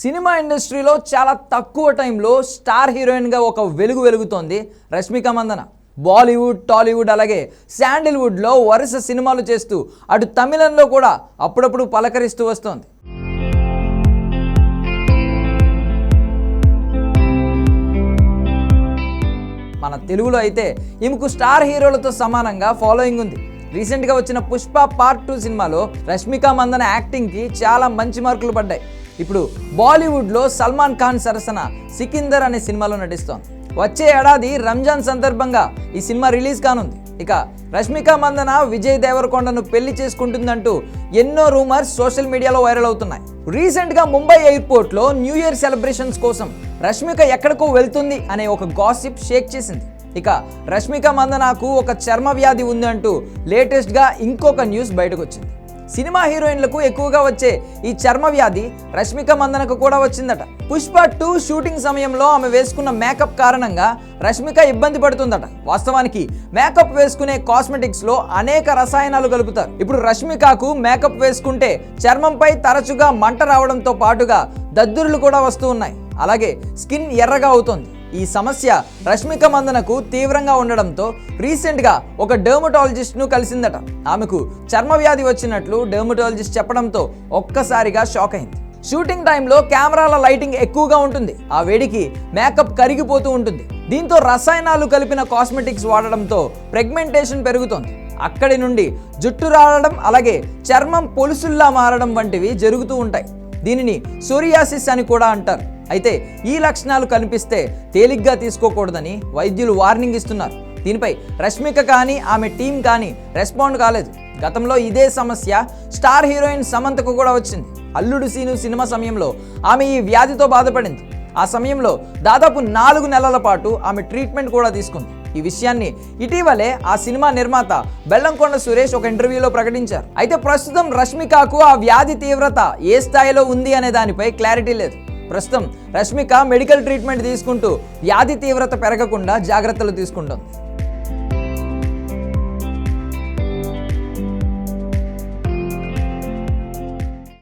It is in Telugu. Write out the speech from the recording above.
సినిమా ఇండస్ట్రీలో చాలా తక్కువ టైంలో స్టార్ హీరోయిన్గా ఒక వెలుగు వెలుగుతోంది రష్మిక మందన. బాలీవుడ్ టాలీవుడ్ అలాగే శాండిల్వుడ్లో వరుస సినిమాలు చేస్తూ అటు తమిళంలో కూడా అప్పుడప్పుడు పలకరిస్తూ వస్తోంది. మన తెలుగులో అయితే ఈమెకు స్టార్ హీరోలతో సమానంగా ఫాలోయింగ్ ఉంది. రీసెంట్గా వచ్చిన పుష్ప పార్ట్ టూ సినిమాలో రష్మిక మందన యాక్టింగ్కి చాలా మంచి మార్కులు పడ్డాయి. ఇప్పుడు బాలీవుడ్లో సల్మాన్ ఖాన్ సరసన సికిందర్ అనే సినిమాలో నటిస్తోంది. వచ్చే ఏడాది రంజాన్ సందర్భంగా ఈ సినిమా రిలీజ్ కానుంది. ఇక రష్మిక మందన విజయ్ దేవరకొండను పెళ్ళి చేసుకుంటుందంటూ ఎన్నో రూమర్స్ సోషల్ మీడియాలో వైరల్ అవుతున్నాయి. రీసెంట్గా ముంబై ఎయిర్పోర్ట్లో న్యూ ఇయర్ సెలబ్రేషన్స్ కోసం రష్మిక ఎక్కడికో వెళ్తుంది అనే ఒక గాసిప్ షేక్ చేసింది. ఇక రష్మిక మందనాకు ఒక చర్మ వ్యాధి ఉంది అంటూ లేటెస్ట్గా ఇంకొక న్యూస్ బయటకు వచ్చింది. సినిమా హీరోయిన్లకు ఎక్కువగా వచ్చే ఈ చర్మ వ్యాధి రష్మిక మందనకు కూడా వచ్చిందట. పుష్ప టూ షూటింగ్ సమయంలో ఆమె వేసుకున్న మేకప్ కారణంగా రష్మిక ఇబ్బంది పడుతుందట. వాస్తవానికి మేకప్ వేసుకునే కాస్మెటిక్స్లో అనేక రసాయనాలు కలుపుతారు. ఇప్పుడు రష్మికకు మేకప్ వేసుకుంటే చర్మంపై తరచుగా మంట రావడంతో పాటుగా దద్దురులు కూడా వస్తూ ఉన్నాయి. అలాగే స్కిన్ ఎర్రగా అవుతుంది. ఈ సమస్య రష్మిక మందనకు తీవ్రంగా ఉండడంతో రీసెంట్గా ఒక డెర్మటాలజిస్ట్ను కలిసిందట. ఆమెకు చర్మ వ్యాధి వచ్చినట్లు డెర్మటాలజిస్ట్ చెప్పడంతో ఒక్కసారిగా షాక్ అయింది. షూటింగ్ టైంలో కెమెరాల లైటింగ్ ఎక్కువగా ఉంటుంది. ఆ వేడికి మేకప్ కరిగిపోతూ ఉంటుంది. దీంతో రసాయనాలు కలిపిన కాస్మెటిక్స్ వాడడంతో ప్రెగ్మెంటేషన్ పెరుగుతోంది. అక్కడి నుండి జుట్టు రావడం అలాగే చర్మం పొలుసుల్లా మారడం వంటివి జరుగుతూ ఉంటాయి. దీనిని సోరియాసిస్ అని కూడా అంటారు. అయితే ఈ లక్షణాలు కనిపిస్తే తేలిగ్గా తీసుకోకూడదని వైద్యులు వార్నింగ్ ఇస్తున్నారు. దీనిపై రష్మిక కానీ ఆమె టీం కానీ రెస్పాండ్ కాలేదు. గతంలో ఇదే సమస్య స్టార్ హీరోయిన్ సమంతకు కూడా వచ్చింది. అల్లుడు సీను సినిమా సమయంలో ఆమె ఈ వ్యాధితో బాధపడింది. ఆ సమయంలో దాదాపు నాలుగు నెలల పాటు ఆమె ట్రీట్మెంట్ కూడా తీసుకుంది. ఈ విషయాన్ని ఇటీవలే ఆ సినిమా నిర్మాత బెల్లంకొండ సురేష్ ఒక ఇంటర్వ్యూలో ప్రకటించారు. అయితే ప్రస్తుతం రష్మికకు ఆ వ్యాధి తీవ్రత ఏ స్థాయిలో ఉంది అనే దానిపై క్లారిటీ లేదు. ప్రస్తుతం రష్మిక మెడికల్ ట్రీట్మెంట్ తీసుకుంటూ వ్యాధి తీవ్రత పెరగకుండా జాగ్రత్తలు తీసుకుంటుంది.